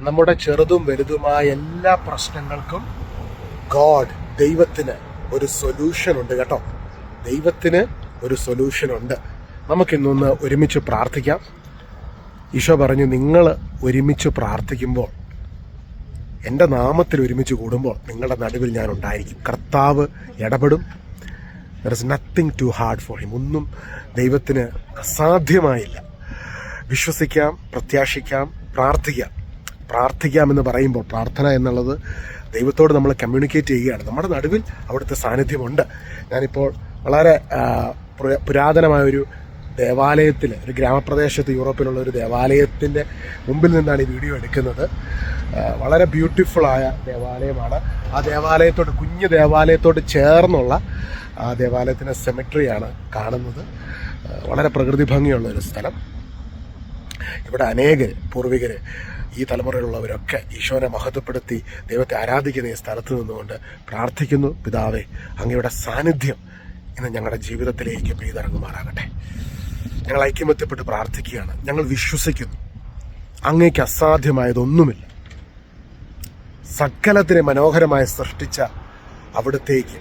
നമ്മുടെ ചെറുതും വലുതുമായ എല്ലാ പ്രശ്നങ്ങൾക്കും ഗോഡ് ദൈവത്തിന് ഒരു സൊല്യൂഷൻ ഉണ്ട് കേട്ടോ. ദൈവത്തിന് ഒരു സൊല്യൂഷൻ ഉണ്ട്. നമുക്കിന്നൊന്ന് ഒരുമിച്ച് പ്രാർത്ഥിക്കാം. ഈശോ പറഞ്ഞു നിങ്ങൾ ഒരുമിച്ച് പ്രാർത്ഥിക്കുമ്പോൾ എന്റെ നാമത്തിൽ ഒരുമിച്ച് കൂടുമ്പോൾ നിങ്ങളുടെ നടുവിൽ ഞാൻ ഉണ്ടായിരിക്കും. കർത്താവ് ഇടപെടും. There is nothing too hard for him ഒന്നും ദൈവത്തിന് അസാധ്യമായില്ല. വിശ്വസിക്കാം പ്രത്യാശിക്കാം പ്രാർത്ഥിക്കാം. പ്രാർത്ഥിക്കാം എന്ന് പറയുമ്പോൾ പ്രാർത്ഥന എന്നുള്ളത് ദൈവത്തോട് നമ്മൾ കമ്മ്യൂണിക്കേറ്റ് ചെയ്യുകയാണ്. നമ്മുടെ നടുവിൽ അവിടുത്തെ സാന്നിധ്യമുണ്ട്. ഞാനിപ്പോൾ വളരെ പുരാതനമായൊരു ദേവാലയത്തിൽ ഒരു ഗ്രാമപ്രദേശത്ത് യൂറോപ്പിലുള്ള ഒരു ദേവാലയത്തിന്റെ മുമ്പിൽ നിന്നാണ് ഈ വീഡിയോ എടുക്കുന്നത്. വളരെ ബ്യൂട്ടിഫുള്ളായ ദേവാലയമാണ്. ആ ദേവാലയത്തോട് കുഞ്ഞു ദേവാലയത്തോട് ചേർന്നുള്ള ആ ദേവാലയത്തിന്റെ സെമിട്രിയാണ് കാണുന്നത്. വളരെ പ്രകൃതി ഭംഗിയുള്ള ഒരു സ്ഥലം. ഇവിടെ അനേകർ പൂർവികർ ഈ തലമുറയിലുള്ളവരൊക്കെ ഈശോനെ മഹത്വപ്പെടുത്തി ദൈവത്തെ ആരാധിക്കുന്ന ഈ സ്ഥലത്ത് നിന്നുകൊണ്ട് പ്രാർത്ഥിക്കുന്നു. പിതാവെ അങ്ങയുടെ സാന്നിധ്യം ഇന്ന് ഞങ്ങളുടെ ജീവിതത്തിലേക്ക് പെയ്തിറങ്ങുമാറാകട്ടെ. ഞങ്ങൾ ഐക്യമത്യപ്പെട്ട് പ്രാർത്ഥിക്കുകയാണ്. ഞങ്ങൾ വിശ്വസിക്കുന്നു. അങ്ങേക്ക് അസാധ്യമായതൊന്നുമില്ല. സകലത്തിനെ മനോഹരമായി സൃഷ്ടിച്ച അവിടത്തേക്ക്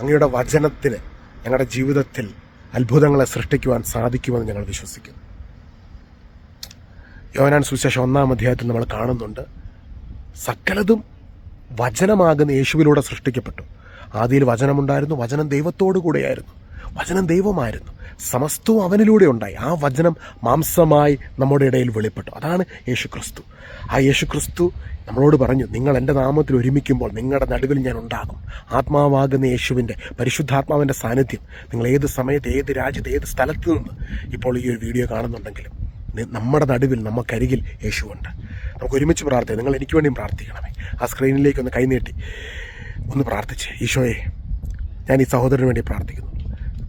അങ്ങയുടെ വചനത്തിന് ഞങ്ങളുടെ ജീവിതത്തിൽ അത്ഭുതങ്ങളെ സൃഷ്ടിക്കുവാൻ സാധിക്കുമെന്ന് ഞങ്ങൾ വിശ്വസിക്കുന്നു. യോനാൻ സുവിശേഷം ഒന്നാം അധ്യായത്തിൽ നമ്മൾ കാണുന്നുണ്ട്. സകലതും വചനമാകുന്ന യേശുവിലൂടെ സൃഷ്ടിക്കപ്പെട്ടു. ആദിയിൽ വചനമുണ്ടായിരുന്നു വചനം ദൈവത്തോടു കൂടെയായിരുന്നു വചനം ദൈവമായിരുന്നു. സമസ്തവും അവനിലൂടെ ഉണ്ടായി. ആ വചനം മാംസമായി നമ്മുടെ ഇടയിൽ വെളിപ്പെട്ടു. അതാണ് യേശു ക്രിസ്തു ആ യേശു ക്രിസ്തു നമ്മളോട് പറഞ്ഞു നിങ്ങൾ എന്റെ നാമത്തിൽ ഒരുമിക്കുമ്പോൾ നിങ്ങളുടെ നടുവിൽ ഞാൻ ഉണ്ടാകും. ആത്മാവാകുന്ന യേശുവിന്റെ പരിശുദ്ധാത്മാവിന്റെ സാന്നിധ്യം നിങ്ങൾ ഏത് സമയത്ത് ഏത് രാജ്യത്ത് ഏത് സ്ഥലത്ത് നിന്ന് ഇപ്പോൾ ഈ ഒരു വീഡിയോ കാണുന്നുണ്ടെങ്കിലും നമ്മുടെ നടുവിൽ നമുക്കരികിൽ യേശുവുണ്ട്. നമുക്ക് ഒരുമിച്ച് പ്രാർത്ഥിക്കാം. നിങ്ങൾ എനിക്ക് വേണ്ടിയും പ്രാർത്ഥിക്കണമേ. ആ സ്ക്രീനിലേക്ക് ഒന്ന് കൈനീട്ടി. ഒന്ന് പ്രാർത്ഥിച്ച്. ഈശോയെ ഞാൻ ഈ സഹോദരന് വേണ്ടി പ്രാർത്ഥിക്കുന്നു.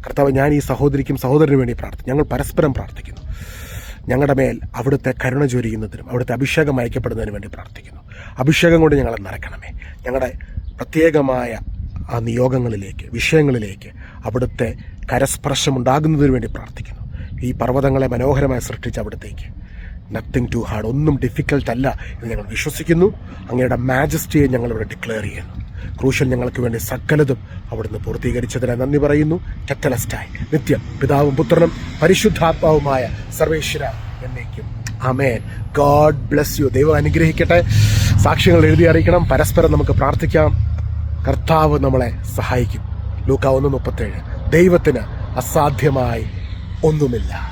കർത്താവ് ഞാൻ ഈ സഹോദരിക്കും സഹോദരന് വേണ്ടി പ്രാർത്ഥിക്കും ഞങ്ങൾ പരസ്പരം പ്രാർത്ഥിക്കുന്നു. ഞങ്ങളുടെ മേൽ അവിടുത്തെ കരുണ ചൊരിയുന്നതിനും അവിടുത്തെ അഭിഷേകം അയക്കപ്പെടുന്നതിനു വേണ്ടി പ്രാർത്ഥിക്കുന്നു. അഭിഷേകം കൊണ്ട് ഞങ്ങളെ നിറയ്ക്കണമേ. ഞങ്ങളുടെ പ്രത്യേകമായ ആ നിയോഗങ്ങളിലേക്ക് വിഷയങ്ങളിലേക്ക് അവിടുത്തെ കരസ്പർശം ഉണ്ടാകുന്നതിന് വേണ്ടി പ്രാർത്ഥിക്കുന്നു. ഈ പർവതങ്ങളെ മനോഹരമായി സൃഷ്ടിച്ച അവിടത്തേക്ക്. നത്തിങ് ടു ഹാർഡ് ഒന്നും ഡിഫിക്കൽട്ട് അല്ല എന്ന് ഞങ്ങൾ വിശ്വസിക്കുന്നു. അങ്ങയുടെ മാജസ്റ്റിയെ ഞങ്ങളിവിടെ ഡിക്ലെയർ ചെയ്യുന്നു. ക്രൂശൽ ഞങ്ങൾക്ക് വേണ്ടി സകലതും അവിടുന്ന് പൂർത്തീകരിച്ചതിനെ നന്ദി പറയുന്നു. ടെറ്റലസ്റ്റായി നിത്യം പിതാവും പുത്രനും പരിശുദ്ധാത്മാവുമായ സർവേശ്വര എന്നേക്കും. അമേൻ ഗോഡ് ബ്ലെസ് യു ദൈവം അനുഗ്രഹിക്കട്ടെ. സാക്ഷ്യങ്ങൾ എഴുതി അറിയിക്കണം. പരസ്പരം നമുക്ക് പ്രാർത്ഥിക്കാം. കർത്താവ് നമ്മളെ സഹായിക്കും. ലൂക്ക ഒന്ന് മുപ്പത്തേഴ്. ദൈവത്തിന് അസാധ്യമായി ഒന്നുമില്ല.